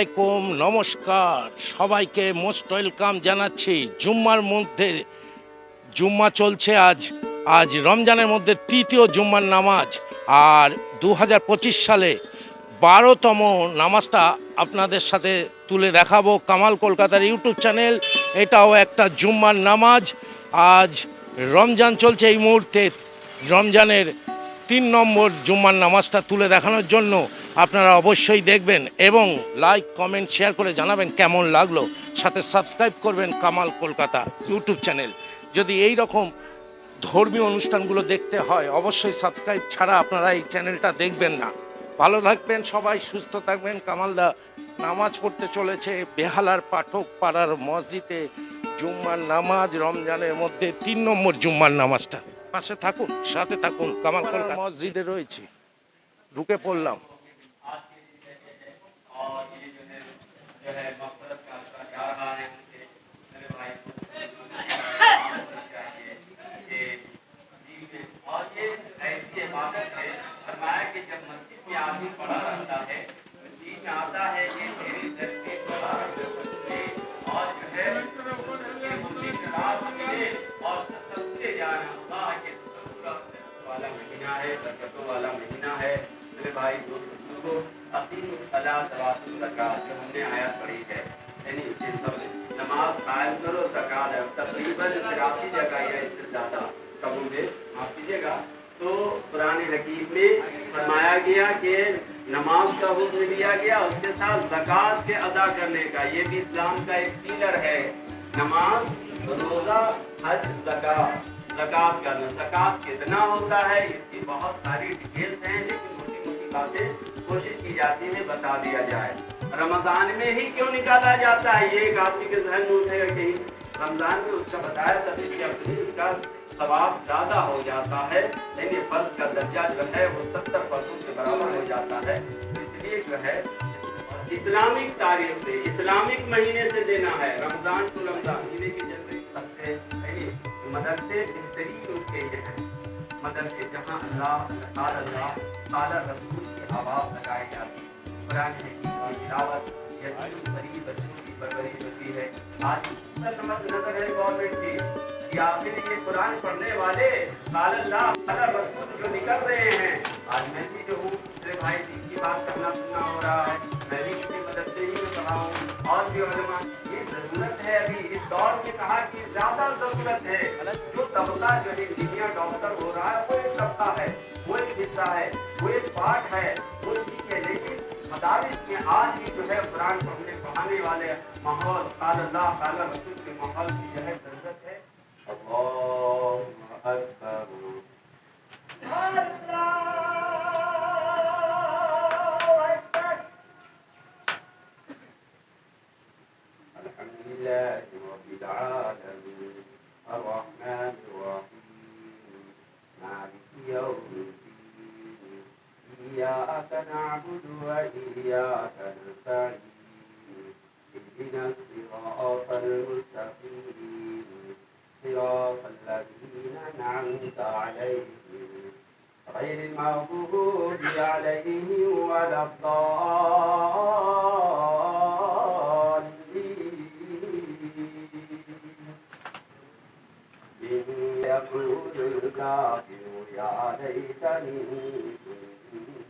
আলাইকুম, নমস্কার। সবাইকে মোস্ট ওয়েলকাম জানাচ্ছি জুম্মার মধ্যে। জুম্মা চলছে আজ আজ রমজানের মধ্যে তৃতীয় জুম্মার নামাজ। আর দু হাজার পঁচিশ সালে বারোতম নামাজটা আপনাদের সাথে তুলে দেখাবো কামাল কলকাতার ইউটিউব চ্যানেল। এটাও একটা জুম্মার নামাজ। আজ রমজান চলছে এই মুহূর্তে। রমজানের তিন নম্বর জুম্মার নামাজটা তুলে দেখানোর জন্য আপনারা অবশ্যই দেখবেন এবং লাইক কমেন্ট শেয়ার করে জানাবেন কেমন লাগল। সাথে সাবস্ক্রাইব করবেন কামাল কলকাতা ইউটিউব চ্যানেল যদি এই রকম ধর্মীয় অনুষ্ঠানগুলো দেখতে হয়, অবশ্যই সাবস্ক্রাইব ছাড়া আপনারা এই চ্যানেলটা দেখবেন না। ভালো থাকবেন সবাই, সুস্থ থাকবেন। কামালদা নামাজ পড়তে চলেছে বেহালার পাঠক পাড়ার মসজিদে। জুম্মার নামাজ রমজানের মধ্যে তিন নম্বর জুম্মার নামাজটা। পাশে থাকুন সাথে থাকুন কামাল মসজিদে রয়েছি। ঢুকে পড়লাম। نماز تو قرآن حکیم میں فرمایا گیا کہ نماز کا حکم دیا گیا اس کے ساتھ زکوٰۃ کے ادا کرنے کا یہ بھی اسلام کا ایک پیلر ہے نماز روزہ حج زکوٰۃ زکوٰۃ کرنا زکات کتنا ہوتا ہے۔ اس کی بہت ساری ڈیٹیلس ہیں، لیکن موٹی موٹی باتیں کوشش کی جاتی ہے، بتا دیا جائے۔ رمضان میں ہی کیوں نکالا جاتا ہے؟ یہ ایک آدمی کے ذہن میں اٹھے گا کہ رمضان میں اس کا بتایا تھا کہ اس کا ثواب زیادہ ہو جاتا ہے۔ لیکن فرض کا درجہ جو ہے، وہ ستر فرضوں سے برابر ہو جاتا ہے۔ اس لیے جو ہے اسلامک تاریخ سے، اسلامک مہینے سے دینا ہے۔ رمضان کو رمضان مہینے کی جلدی سب سے یعنی مدرسے بہترین اس کے یہ ہے مگر کہ جہاں اللہ قال اللہ قال رسول کی آواز لگائی جاتی قرآن حکیم کی تلاوت یتیم غریب بچوں کی پرورش ہوتی ہے۔ آج اس کا سمجھ نظر ہے گورنمنٹ کی۔ کہ آخر یہ قرآن پڑھنے والے قال اللہ قال رسول جو نکل رہے ہیں۔ آج میں بھی جو ہوں، میرے بھائی جی کی بات کرنا سننا ہو رہا ہے۔ میں بھی کسی مدد سے ہی پڑھا ہوں اور بھی علماء۔ نے ابھی اس دور میں کہا کہ زیادہ ضرورت ہے جو طبقہ جو انجینئر ڈاکٹر ہو رہا ہے، وہ ایک طبقہ ہے، وہ ایک حصہ ہے، وہ ایک پارٹ ہے، وہ ٹھیک ہے لیکن مدارس میں آج ہی جو ہے قرآن پڑھنے پڑھانے والے ماحول، قال اللہ، قال رسول کے ماحول کی جو ہے ضرورت ہے۔ اللہ اکبر۔ إياك نعبد وإياك نستعين. اهدنا الصراط المستقيم. صراط الذين أنعمت عليهم. غير المغضوب عليهم ولا الضالين. إن يقول الكافر يا ليتني كنت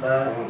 Bye.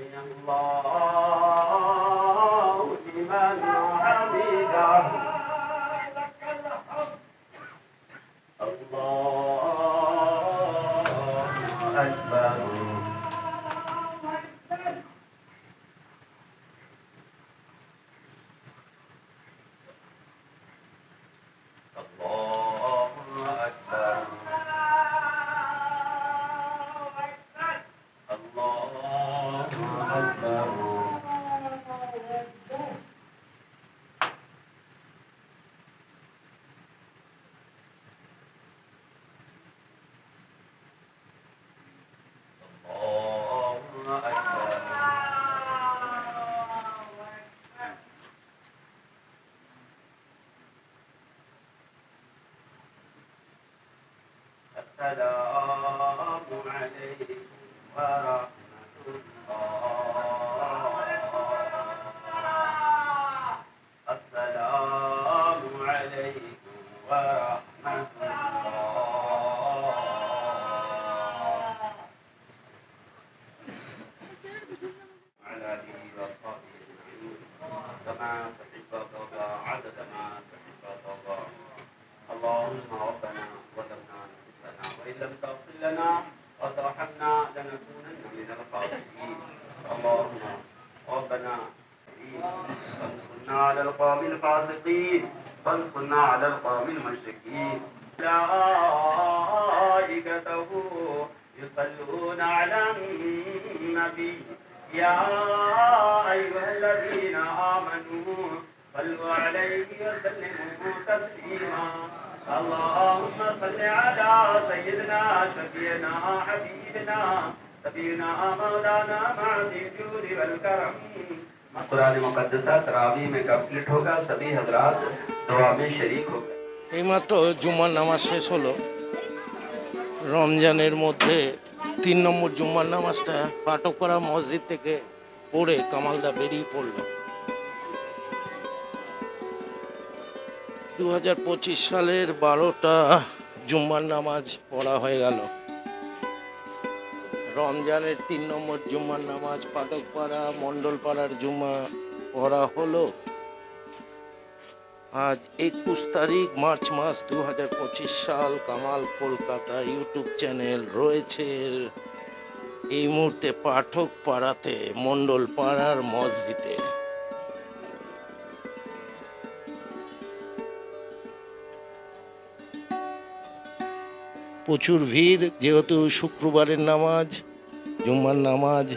الله الفاسقين فانصرنا على القوم المشركين. ملائكته يصلون على النبي. يا أيها الذين آمنوا صلوا عليه وسلموا تسليما. اللهم صل على سيدنا شفينا حبيبنا سبينا مولانا معدي الجود والكرم. कुरान मुकद्दसा तरावी में कंप्लीट होगा सभी हजरात दुआ में शरीक होगा এইমাত্র জুম্মার নামাজ শেষ হলো রমজানের মধ্যে তিন নম্বর জুম্মার নামাজটা পাটকপাড়া মসজিদ থেকে পড়ে কামালদা বেরিয়ে পড়ল দু হাজার পঁচিশ সালের বারোটা জুম্মার নামাজ পড়া হয়ে গেল রমজানের তিন নম্বর জুম্মার নামাজ পাটকপাড়া মণ্ডলপাড়ার জুম্মা পড়া হলো। আজ একুশ তারিখ, মার্চ মাস দু হাজার পঁচিশ সাল, কামাল কলকাতা ইউটিউব চ্যানেল রয়েছে। এই মুহূর্তে পাঠক পাড়াতে, মণ্ডল পাড়ার মসজিদে। প্রচুর ভিড়, যেহেতু শুক্রবারের নামাজ, জুম্মার নামাজ,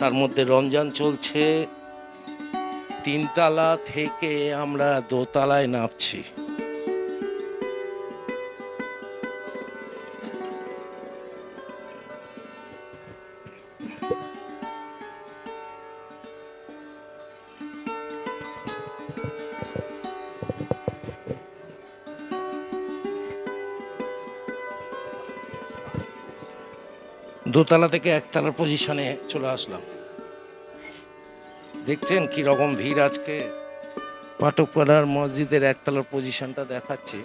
তার মধ্যে রমজান চলছে। তিনতলা থেকে আমরা দোতলায় নামছি। দোতলা থেকে একতলার পজিশনে চলে আসলাম। দেখছেন কি রকম ভিড় আজকে? পাঠকপাড়ার মসজিদের একতলার পজিশনটা দেখাচ্ছি।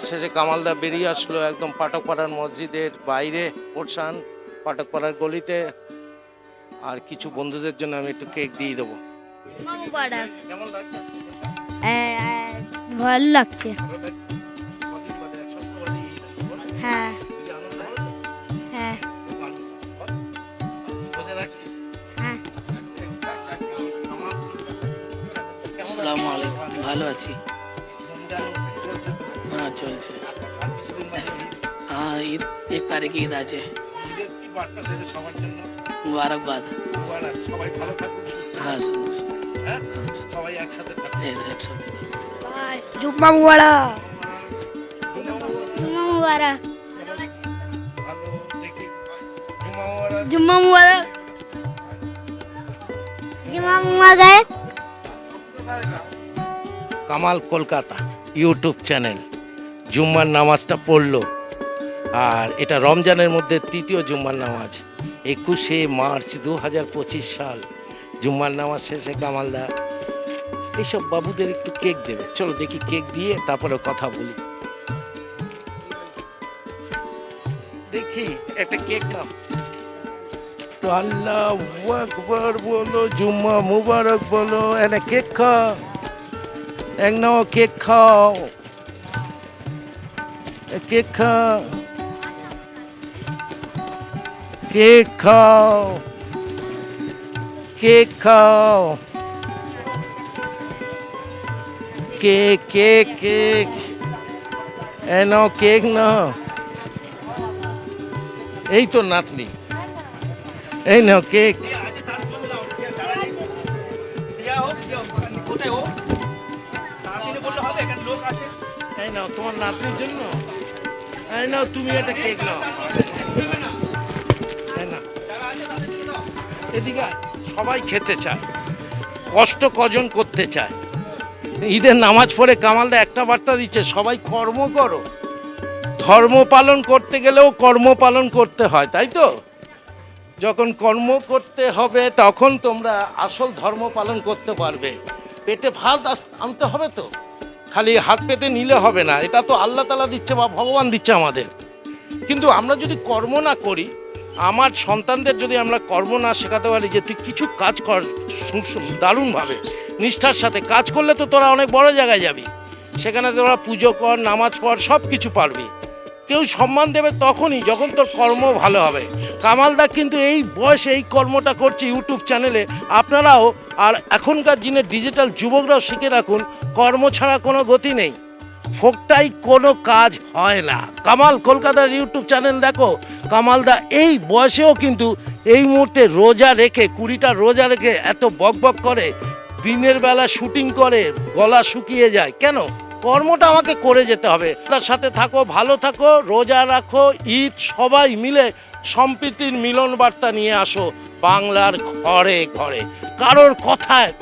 নামাজ শেষে কামালদা বেরিয়ে আসলো একদম পাটকপাড়ার মসজিদের বাইরে পোর্শান পাটকপাড়ার গলিতে। আর কিছু বন্ধুদের জন্য আমি একটু কেক দিয়ে দেবো। কেমন ভালো লাগছে? হ্যাঁ? হ্যাঁ? হ্যাঁ। আসসালামু আলাইকুম। ভালো আছি। রমজান চলছে? হ্যাঁ ঈদ। এক তারিখে ঈদ আছে? মুবারকবাদ সবাই ভালো থাকুক, হ্যাঁ থাকুক, হ্যাঁ? সবাই একসাথে জুম্মা মুবারক জুম্মা মুবারক। জুম্মা মুবারক জুম্মা মুবারক কামাল কলকাতা ইউটিউব চ্যানেল জুম্মার নামাজটা পড়ল। আর এটা রমজানের মধ্যে তৃতীয় জুম্মার নামাজ। একুশে মার্চ দু হাজার পঁচিশ সাল। জুম্মার নামাজ শেষে কামালদা এইসব বাবুদের একটু কেক দেবে। চলো দেখি কেক দিয়ে তারপরে কথা বলি। দেখি, একটা কেক তো আল্লাহ আকবর বলো, জুম্মা মুবারক বলো, এনে কেক খা এক নাও কেক খাও। কেক খাও। কেক খাও। কেক খাও। কেক কেক কেক এ নাও কেক নাও এই তো নাতনি। এই নাও কেক এই নাও তোমার নাতনির জন্য। নাও, তুমি একটা কেক নাও। সবাই খেতে চায়। কষ্ট কজন করতে চায়। ঈদের নামাজ পড়ে কামালদা একটা বার্তা দিচ্ছে, সবাই কর্ম করো। ধর্ম পালন করতে গেলেও কর্ম পালন করতে হয়, তাই তো? যখন কর্ম করতে হবে, তখন তোমরা আসল ধর্ম পালন করতে পারবে। পেটে ভাত আনতে হবে তো? খালি হাত পেতে নিলে হবে না, এটা তো আল্লাহ তালা দিচ্ছে বা ভগবান দিচ্ছে আমাদের। কিন্তু আমরা যদি কর্ম না করি, আমার সন্তানদের যদি আমরা কর্ম না শেখাতে পারি যে তুই কিছু কাজ কর দারুণভাবে, নিষ্ঠার সাথে কাজ করলে তো তোরা অনেক বড় জায়গায় যাবি। সেখানে তোরা পুজো কর, নামাজ পড়, সব কিছু পারবি। কেউ সম্মান দেবে তখনই যখন তোর কর্ম ভালো হবে। কামালদা কিন্তু এই বয়সে এই কর্মটা করছে ইউটিউব চ্যানেলে। আপনারাও আর এখনকার দিনে ডিজিটাল যুবকরাও শিখে রাখুন কর্ম ছাড়া কোনো গতি নেই। ফোকটাই কোনো কাজ হয় না। কামাল, কলকাতার ইউটিউব চ্যানেল দেখো, কামালদা এই বয়সেও কিন্তু এই মুহূর্তে রোজা রেখে, কুড়িটা রোজা রেখে এত বক বক করে, দিনের বেলা শুটিং করে, গলা শুকিয়ে যায়। কেন? কর্মটা আমাকে করে যেতে হবে। তার সাথে থাকো, ভালো থাকো, রোজা রাখো, ঈদ, সবাই মিলে সম্প্রীতির মিলন বার্তা নিয়ে আসো বাংলার ঘরে ঘরে। কারোর কথায়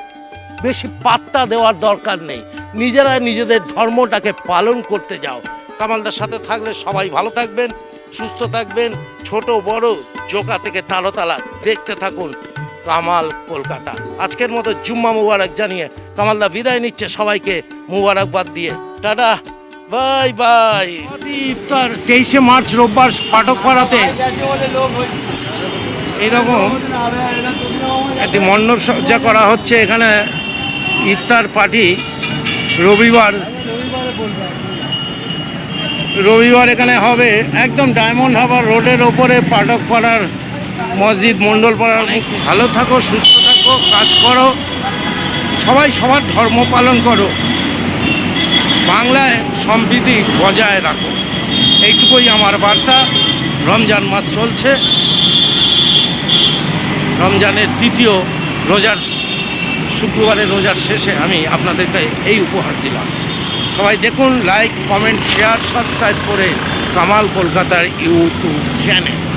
বেশি পাত্তা দেওয়ার দরকার নেই। নিজেরা নিজেদের ধর্মটাকে পালন করতে যাও। কামালদার সাথে থাকলে সবাই ভালো থাকবেন, সুস্থ থাকবেন, ছোট, বড় জোকা থেকে তালতালা দেখতে থাকুন। কামাল কলকাতা। আজকের মতো জুম্মা মুবারক জানিয়ে কামালদা বিদায় নিচ্ছে সবাইকে মুবারকবাদ দিয়ে। Tata, bye bye. ইফতার তেইশে মার্চ রোববার পাঠক পাড়াতে। এইরকম একটি মণ্ডপ সজ্জা করা হচ্ছে এখানে। ইফতার পার্টি রবিবার। রবিবার এখানে হবে একদম ডায়মন্ড হারবার রোডের ওপরে পাঠক পাড়ার মসজিদ মণ্ডল পাড়ার ভালো থাকো, সুস্থ থাকো, কাজ করো। সবাই সবার ধর্ম পালন করো। বাংলায় সম্প্রীতি বজায় রাখো। এইটুকুই আমার বার্তা। রমজান মাস চলছে। রমজানের তৃতীয় রোজার শুক্রবারের রোজার শেষে আমি আপনাদেরকে এই উপহার দিলাম। সবাই দেখুন লাইক কমেন্ট শেয়ার সাবস্ক্রাইব করে কামাল কলকাতার ইউটিউব চ্যানেল।